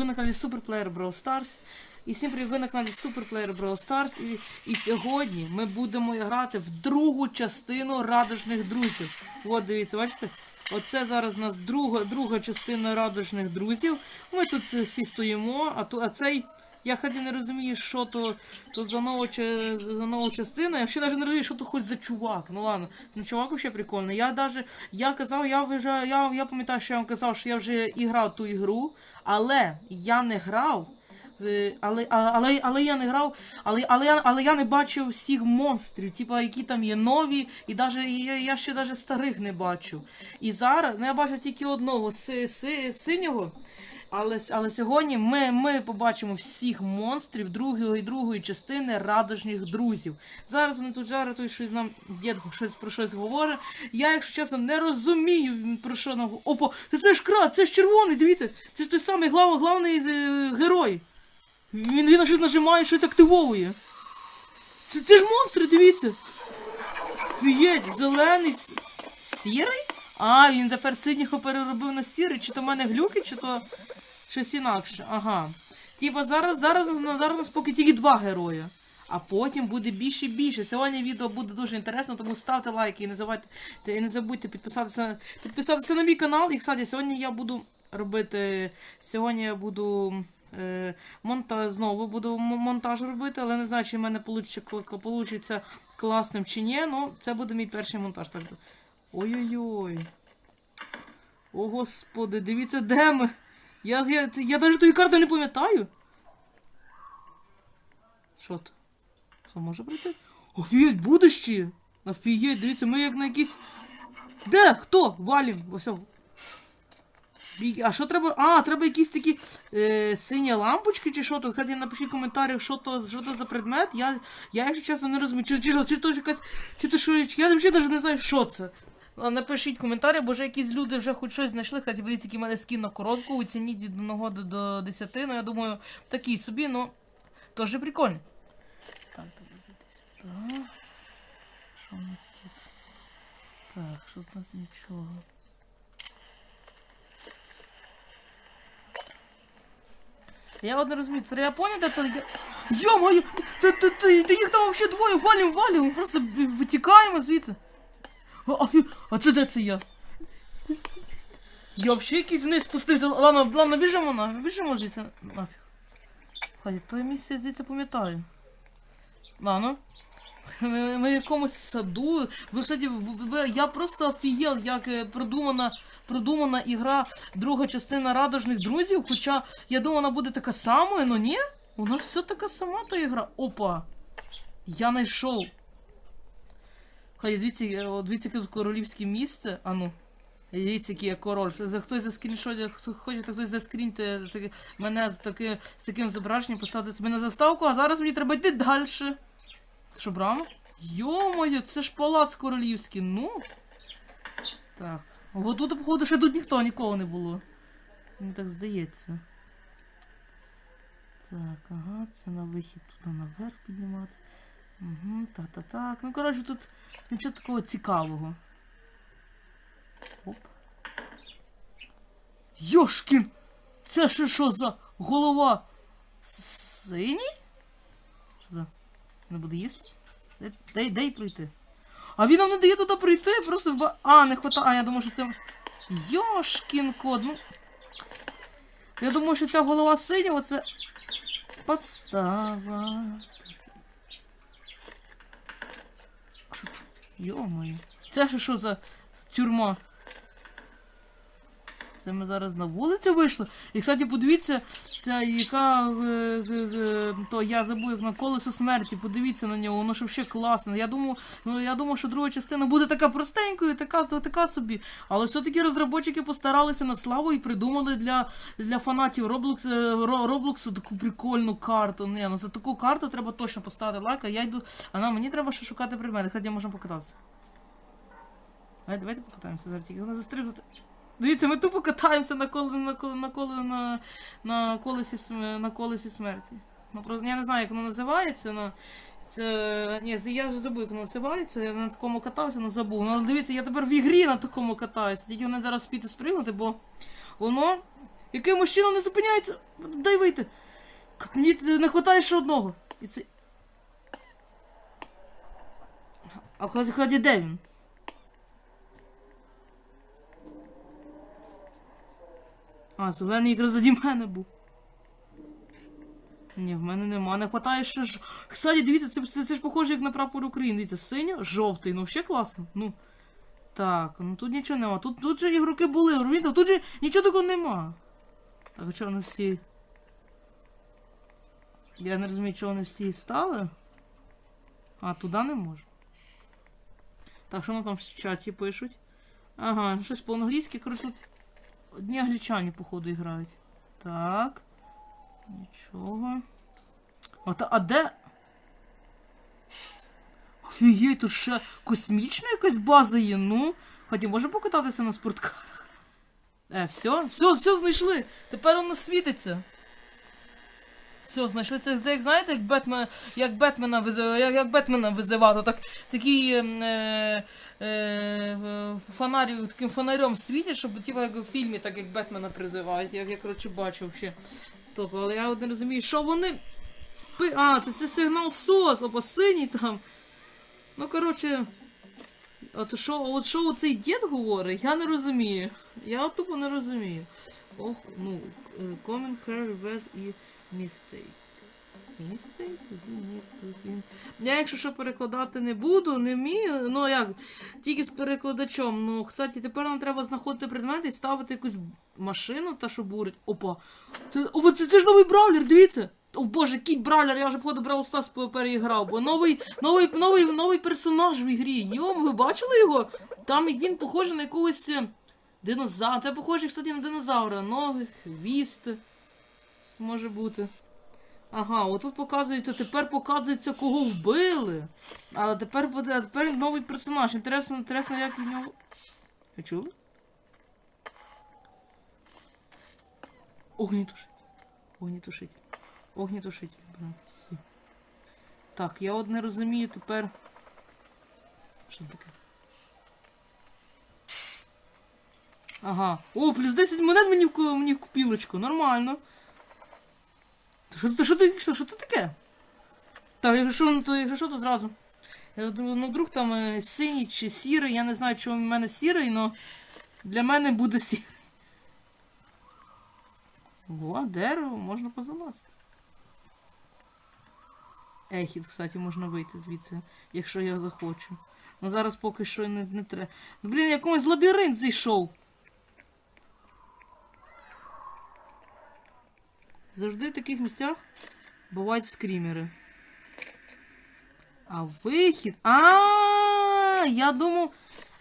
ви на каналі Superplayer Brawl Stars. І всім привіт, ви на каналі Superplayer Brawl Stars. І, і сьогодні ми будемо грати в другу частину радужних друзів. От дивіться, бачите? Оце зараз у нас друга, друга частина радужних друзів. Ми тут всі стоїмо, а, ту, а цей. Я ході не розумію, що то тут за нова, за нова частина. Я ще навіть не розумію, що то хоч за чувак. Ну ладно, ну чувак вообще прикольний. Я даже, я казав, я вже, я, я пам'ятаю, що я вам казав, що я вже і грав ту ігру, але я не грав. е, Але, але, але я не грав, але, але, але я не бачив всіх монстрів, типу, які там є нові, і даже, я, я ще навіть старих не бачу. І зараз ну, я бачу тільки одного си, си, синього. Але, але сьогодні ми, ми побачимо всіх монстрів другої і другої частини радужних друзів. Зараз вони тут жаритують, щось нам дід щось про щось говорить. Я, якщо чесно, не розумію про що нам. Опа, це, це ж крат, це ж червоний, дивіться, це ж той самий глав, главний е, герой. Він, він щось нажимає, щось активовує. Це, це ж монстри, дивіться. Фієть, зелений, сірий? А, він тепер синього переробив на сірий, чи то в мене глюки, чи то щось інакше. Ага. Типа зараз, зараз, зараз нас поки тільки два герої. А потім буде більше і більше. Сьогодні відео буде дуже інтересно, тому ставте лайки і не забудьте, і не забудьте підписатися, підписатися на мій канал. І, кстати, сьогодні я буду робити. Сьогодні я буду. Е, монтаж, знову буду монтаж робити, але не знаю, чи в мене вийде класним чи ні. Ну, це буде мій перший монтаж. Ой-ой-ой. О, господи, дивіться, де ми. Я, я, я навіть тої карти не пам'ятаю. Що то? Що може прийти? Офігеть, будущі! Офігеть, дивіться, ми як на якісь. Де? Хто? Валім. Ось. А що треба? А, треба якісь такі е, сині лампочки чи що то? Хай напишіть в коментарях, що то, що то за предмет. Я, я якщо чесно, не розумію. Чи, чи, чи, то ж якась. Чи то що. Я взагалі навіть не знаю, що це. Напишіть коментарі, бо вже якісь люди вже хоч щось знайшли, хоч подивіться, який мене скін на коробку, оцініть від 1 до, до 10, ну я думаю, такий собі, ну, теж прикольно. Так, давай зайти сюди. Що у нас тут? Так, що у нас нічого. Я от не розумію, поняв, де то. Йо-моє! Їх там взагалі двоє валім, валім, просто витікаємо звідси. А, а, це де це я? Я взагалі якийсь вниз спустився. Ладно, ладно, біжимо на, біжимо звідси. Нафіг. Хай, то я місце звідси пам'ятаю. Ладно. Ми, ми в якомусь саду. Ви, кстати, ви- я просто офігел, як е, продумана, продумана ігра, друга частина радужних друзів. Хоча я думала, вона буде така сама, але ні. Вона все така сама та ігра. Опа. Я знайшов. Хай, дивіться, е, дивіться, яке тут королівське місце. А ну. Дивіться, який я король. За хтось за скріншотів, хто хоче, хтось заскріньте таке, мене з, таки, з таким зображенням, поставити себе на заставку, а зараз мені треба йти далі. Що, брама? Йо-моє, це ж палац королівський, ну. Так. От тут, походу, ще тут ніхто нікого не було. Мені так здається. Так, ага, це на вихід туди наверх піднімати. Угу, так, так. Ну, коротше, тут нічого такого цікавого. Оп. Йошкін! Це ще що за голова? Синій? Що за? Не буде їсти? Дай, дай, пройти. А він нам не дає туди прийти, просто ба... А, не хватає. А, я думаю, що це. Йошкін код, ну. Я думаю, що ця голова синього це. Подстава. Що? Йо-моє. Це ще що за тюрма? Це ми зараз на вулицю вийшли. І, кстати, подивіться, ця яка е, е, е, то я забув як на колесо смерті. Подивіться на нього, воно ж ще класне. Я думав, ну я думав, що друга частина буде така простенькою, така, така собі. Але все-таки розробники постаралися на славу і придумали для, для фанатів е, Роблоксу таку прикольну карту. Не, ну за таку карту треба точно поставити лайк, а я йду. А нам мені треба ще шукати предмети. Кстати, можемо покататися. Давайте, давайте покатаємося зараз тільки. Застрибнути. Дивіться, ми тупо катаємося на коле, на коле, на коле, на, на колесі на колесі смерті. Ну, я не знаю, як воно називається, но це. Ні, я вже забув, як воно називається. Я на такому катався, але забув. Ну, але дивіться, я тепер в ігрі на такому катаюся. Тільки вони зараз спіти спригнути, бо воно Якимось чином не зупиняється. Дай вийти. Мені не вистачає ще одного. І це. А в де він? А, зелений якраз заді мене був. Ні, в мене нема. Не хватає ще ж. Кстати, дивіться, це, це, це ж похоже як на прапор України. Дивіться, синьо, жовтий, ну ще класно. Ну. Так, ну тут нічого нема. Тут, тут же ігроки були, розумієте? Тут же нічого такого нема. Так, а чого вони всі. Я не розумію, чого вони всі стали. А, туди не можу. Так, що вони там в чаті пишуть? Ага, щось по-англійськи, коротше, одні англічані, походу, грають. Так. Нічого. От, а де. Офігеть, тут ще космічна якась база є, ну. Хоті, може покататися на спорткарах. Е, все, все, все знайшли. Тепер воно світиться. Все, знайшли це, це як знаєте, як Бетмен, як Бетмена визив, як, як Бетмена визивати, так такий ем, е, е, фонарю, таким фонарем світять, щоб типу, як у фільмі, так як Бетмена призивають, як я коротше бачу взагалі. Тобто, але я не розумію, що вони. А, це, це сигнал СОС, або синій там. Ну, коротше. От що, от що оцей дід говорить, я не розумію. Я от тупо не розумію. Ох, ну, е, common carry was і mistake. Mistake? Ні, тут він. Я якщо що перекладати не буду, не вмію. Ну як, тільки з перекладачом. Ну, кстати, тепер нам треба знаходити предмети і ставити якусь машину, та що бурить. Опа. Це, о, це, це ж новий бравлер, дивіться. О боже, який бравлер, я вже походу Brawl Stars переіграв, бо новий, новий, новий, новий персонаж в ігрі. Йом, ви бачили його? Там він похожий на якогось е, динозавра. Це похоже, кстати, на динозавра. Ноги, хвіст. Може бути. Ага, отут показується, тепер показується, кого вбили. Але тепер буде, а тепер новий персонаж. Інтересно, інтересно, як від нього. Ви чули? Огнітушитель. Огнітушитель. Огнітушитель. Всі. Так, я от не розумію тепер. Що таке? Ага. О, плюс 10 монет мені в, мені в купілочку. Нормально. Та Що, то, що, ти- що, що це таке? Так, якщо ну, то, якщо що, то зразу. Я думаю, ну вдруг там е, синій чи сірий, я не знаю, чому в мене сірий, але для мене буде сірий. О, дерево, можна позалазити. Ехід, кстати, можна вийти звідси, якщо я захочу. Ну зараз поки що не, не треба. Блін, якомусь лабіринт зайшов. Завжди в таких місцях бувають скрімери. А вихід. А, я думав.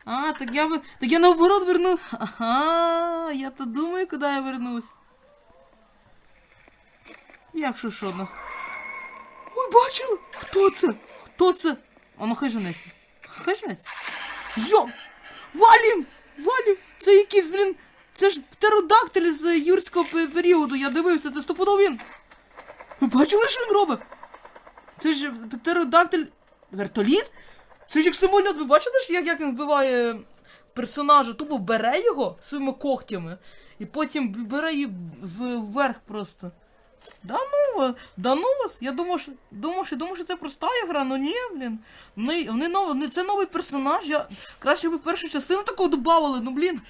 А, так я ви- так я наоборот верну. Ага, я то думаю, куди я вернусь. Якщо що нас. Ой, бачили? Хто це? Хто це? А ну хай женеться. Хай женеться. Йо! Валім! Валім! Це якийсь, блін. Це ж птеродактиль з юрського періоду. Я дивився, це стопудов він. Ви бачили, що він робить? Це ж птеродактиль. Вертоліт? Це ж як самоліт, ви бачите, ж, як, як він вбиває персонажа? Тупо бере його своїми когтями і потім бере її вверх просто. Да ну вас, да ну вас. Я думав, що, думав, що, думав, що це проста ігра, ну ні, блін. Вони, вони нов, це новий персонаж. Я краще б першу частину такого додавали, ну блін.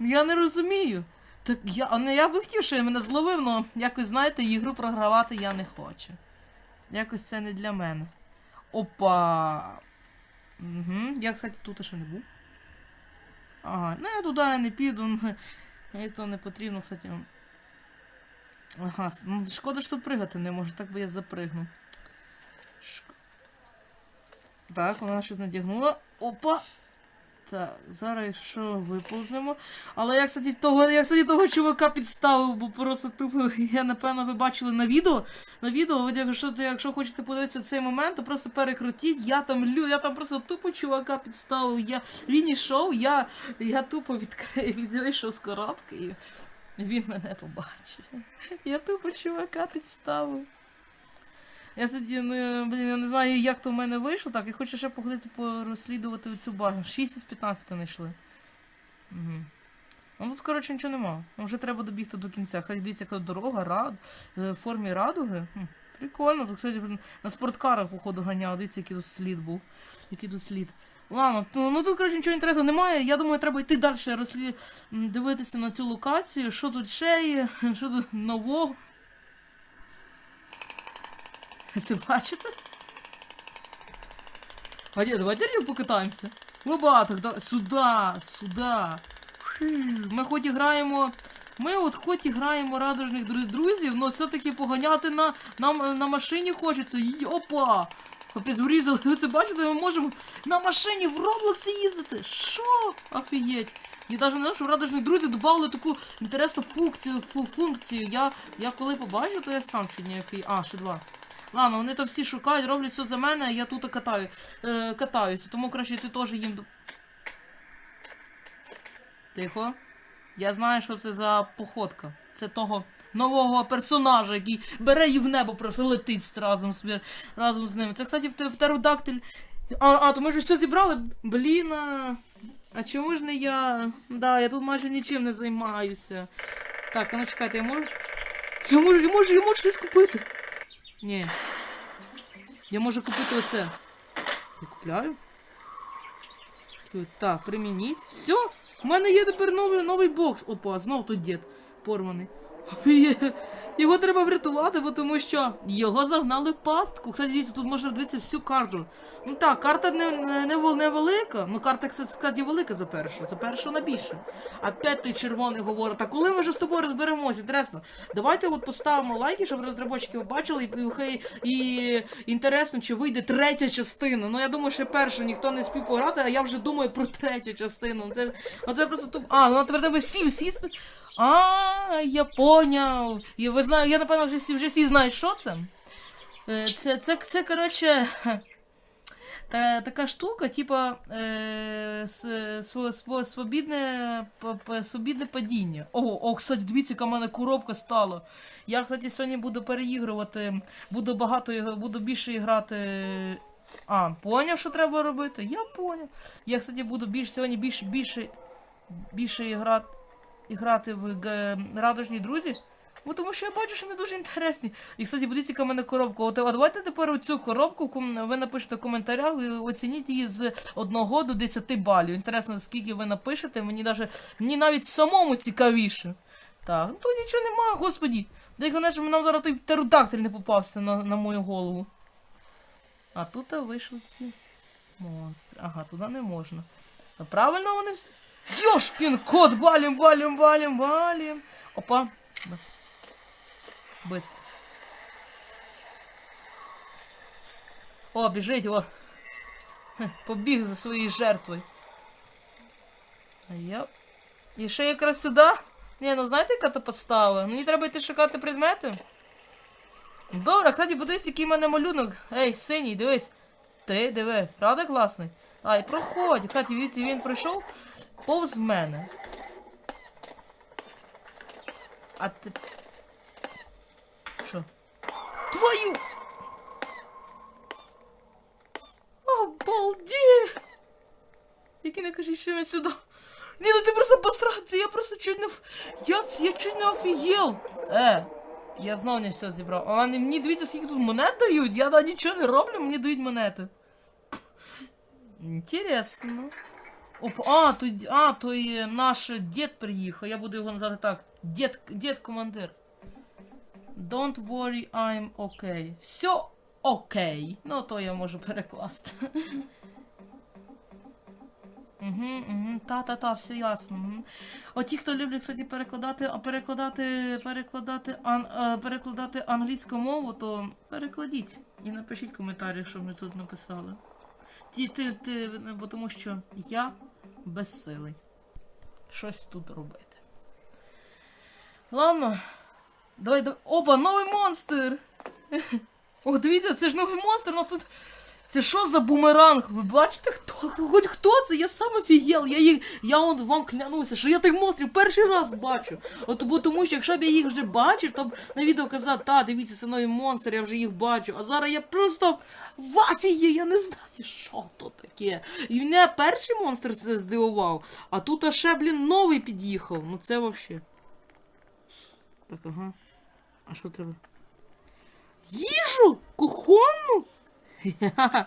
Я не розумію. Так я, не я би хотів, що мене зловив, але якось, знаєте, ігру програвати я не хочу. Якось це не для мене. Опа. Угу. Я, кстати, тут ще не був. Ага, ну я туди не піду. ну, Мені то не потрібно, кстати. Ага, ну шкода, що тут пригати не можу, так би я запригнув. Шк... Так, вона щось надягнула. Опа! Так, зараз якщо виполземо. Але я, кстати, того, я, кстати, того чувака підставив, бо просто тупо, я напевно ви бачили на відео. На відео, от якщо, якщо хочете подивитися цей момент, то просто перекрутіть. Я там лю, я там просто тупо чувака підставив. Я, він ішов, я, я тупо відкрив, вийшов з коробки і він мене побачив. Я тупо чувака підставив. Я тоді не, блін, я не знаю, як то в мене вийшло. Так, я хочу ще походити порозслідувати цю базу. 6 із 15 знайшли. Угу. Ну тут, коротше, нічого нема. Ну, Вже треба добігти до кінця. Хай дивіться, яка дорога, рад, е, в формі радуги. Хм, прикольно. Тут, кстати, на спорткарах, походу, ганяв. Дивіться, який тут слід був. Який тут слід. Ладно, ну, ну тут, коротше, нічого інтересного немає. Я думаю, треба йти далі розслі... м, дивитися на цю локацію. Що тут ще є, що тут нового. Це бачите? А ні, давайте ріл покатаємося. Лобаток, да, сюда, сюда. Ми хоч і граємо. Ми от хоч і граємо радужних друзів, але все-таки поганяти на, на, на машині хочеться. Й- Опа! Врізали, ви це бачите, ми можемо на машині в Роблоксі їздити. Що? Офігеть. Я навіть не знав, що в радужних друзів додали таку інтересну функцію. Фу, функцію. Я, я коли побачу, то я сам чуть не офігеть. А, ще два. Ладно, вони там всі шукають, роблять все за мене, а я тут катаю, е, катаюся. Тому краще ти теж їм. Тихо. Я знаю, що це за походка. Це того нового персонажа, який бере і в небо просто летить разом з, разом з ними. Це, кстати, в птеродактиль. А, а, то ми ж все зібрали. Блін. А... а чому ж не я? Да, я тут майже нічим не займаюся. Так, а ну чекайте, я можу. Я можу, я можу, я можу щось купити. Ні. Я можу купити оце. Я купляю. Так, примініть. Все. У мене є тепер новий, новий бокс. Опа, знов тут дід порваний. Його треба врятувати, бо тому що його загнали в пастку. Кстати, дивіться, тут можна дивитися всю карту. Ну так, карта не, не, не. Ну карта, кстати, велика за першу. За першу вона більше. А п'ять той червоний говорить, та коли ми вже з тобою розберемося? Інтересно. Давайте от поставимо лайки, щоб розробочики побачили, і, і, і інтересно, чи вийде третя частина. Ну я думаю, що першу ніхто не спів пограти, а я вже думаю про третю частину. Це, оце просто туп. А, ну тепер треба сім сісти. А, я поняв. Знаю, я напевно вже всі, вже всі знають, що це. Е, Це, це, це коротше, та, така штука, типа е, свобідне, падіння. О, о, кстати, дивіться, яка в мене коробка стала. Я, кстати, сьогодні буду переігрувати, буду багато, буду більше грати. А, поняв, що треба робити? Я поняв. Я, кстати, буду більш сьогодні більше, більше, більше грати, грати в г- радужні друзі. Бо тому що я бачу, що вони дуже інтересні. І, кстати, яка в мене коробка. От, а давайте тепер оцю коробку ви напишете в коментарях і оцініть її з 1 до 10 балів. Інтересно, скільки ви напишете, мені навіть, мені навіть самому цікавіше. Так, ну тут нічого нема, господі. Дай головне, щоб нам зараз той птеродактиль не попався на, на мою голову. А тут вийшли ці монстри. Ага, туди не можна. А правильно вони всі. Йошкін кот! Валім, валім, валім, валім. Опа. Быстро. О, біжить, о. Хе, Побіг за своєю жертвою. А я. І ще якраз сюди. Ні, ну знаєте, яка то постава? Мені треба йти шукати предмети. Добре, кстати, подивись, який в мене малюнок. Ей, синій, дивись. Ти диви, правда класний? Ай, проходь. Кстати, дивіться, він пройшов повз мене. А ти. Твою! Обалді! Які не кажіть, що він сюди. Ні, ну ти просто посрати, я просто чуть не... Я, я чуть не офігел. Е, я знов не все зібрав. А мені дивіться, скільки тут монет дають. Я да, нічого не роблю, мені дають монети. Інтересно. Оп, а, то, а, то і наш дід приїхав. Я буду його називати так. Дід, дід командир. Don't worry, I'm okay. Все окей. Ну, то я можу перекласти. Угу, угу, та-та-та, все ясно. Угу. От ті, хто люблять, кстати, перекладати, перекладати, перекладати, ан, е, перекладати англійську мову, то перекладіть. І напишіть коментарі, що ми тут написали. Ті, ти, ти, бо тому що я безсилий. Щось тут робити. Ладно. Давай, давай. Опа, новий монстр! О, дивіться, це ж новий монстр, ну тут. Це що за бумеранг? Ви бачите, хто хоч хто це? Я сам офігел. Я їх, я от вам клянуся, що я тих монстрів перший раз бачу. От бо тому, що якщо б я їх вже бачив, то б на відео казав, та дивіться, це новий монстр, я вже їх бачу. А зараз я просто в афігі, я не знаю, що то таке. І мене перший монстр це здивував, а тут аж ще, блін, новий під'їхав. Ну це взагалі. Так, ага. А що треба? Їжу? Кухонну?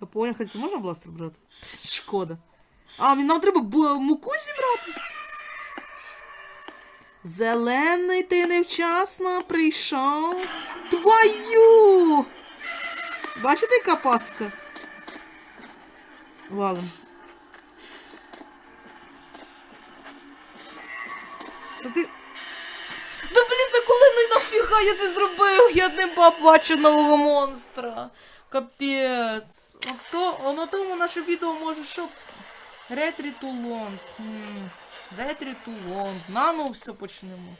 Я понял, хоч можна бластер брати? Шкода. А, мені нам треба муку зібрати. Зелений, ти невчасно прийшов. Твою! Бачите, яка пастка? Валом. Ну нафіга я зробив? Я не бачу нового монстра. Капець. Ото, на тому наше відео може що. Ретрітулон. Ретрітулон. Нано все почнемо.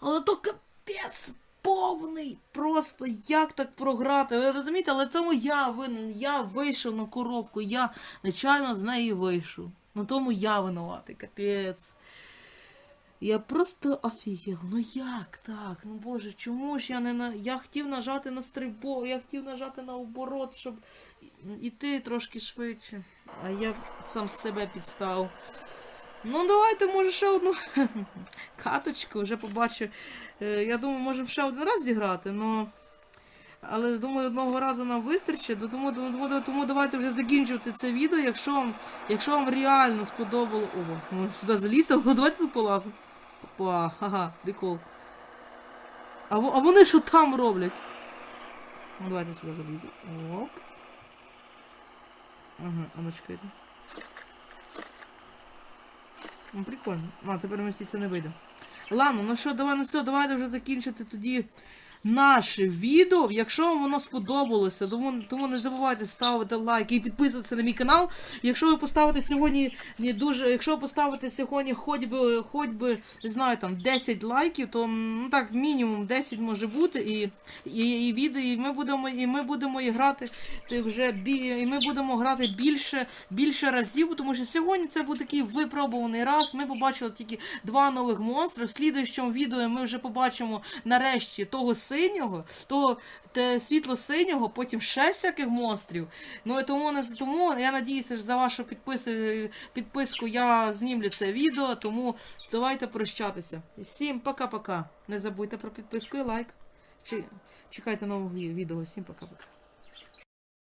Але то капець повний. Просто як так програти? Ви розумієте, але тому я винен. Я вийшов на коробку. Я нечайно з неї вийшов. На тому я винуватий, капець. Я просто офігел. Ну як так? Ну боже, чому ж я не на. Я хотів нажати на стрибок, я хотів нажати на оборот, щоб іти трошки швидше. А я сам себе підстав. Ну, давайте, може, ще одну каточку, вже побачу. Е, Я думаю, можемо ще один раз зіграти, но... але думаю, одного разу нам вистачить, тому, тому, давайте вже закінчувати це відео, якщо вам, якщо вам реально сподобало. Ми сюди залізти, О, давайте тут полазимо. Опа, ага, прикол. А, а вони що там роблять? Ну, давайте сюди заліземо. Оп. Ага, а ну чекайте. Ну, прикольно. А, тепер міститися не вийде. Ладно, ну що, давай, ну все, давайте вже закінчити тоді наше відео. Якщо вам воно сподобалося, тому, тому не забувайте ставити лайк і підписуватися на мій канал. Якщо ви поставите сьогодні не дуже, якщо ви поставите сьогодні хоч би, хоч би, не знаю, там 10 лайків, то ну так мінімум 10 може бути, і, і, і відео, і ми будемо, і ми будемо і грати ти вже бі, і ми будемо грати більше, більше разів, тому що сьогодні це був такий випробуваний раз. Ми побачили тільки два нових монстри. В слідуючому відео ми вже побачимо нарешті того синього, то те, світло-синього, потім ще всяких монстрів. Ну і тому тому я надіюся, що за вашу підписи, підписку я знімлю це відео, тому давайте прощатися. Всім пока-пока. Не забудьте про підписку і лайк. Чекайте нового відео. Всім пока-пока.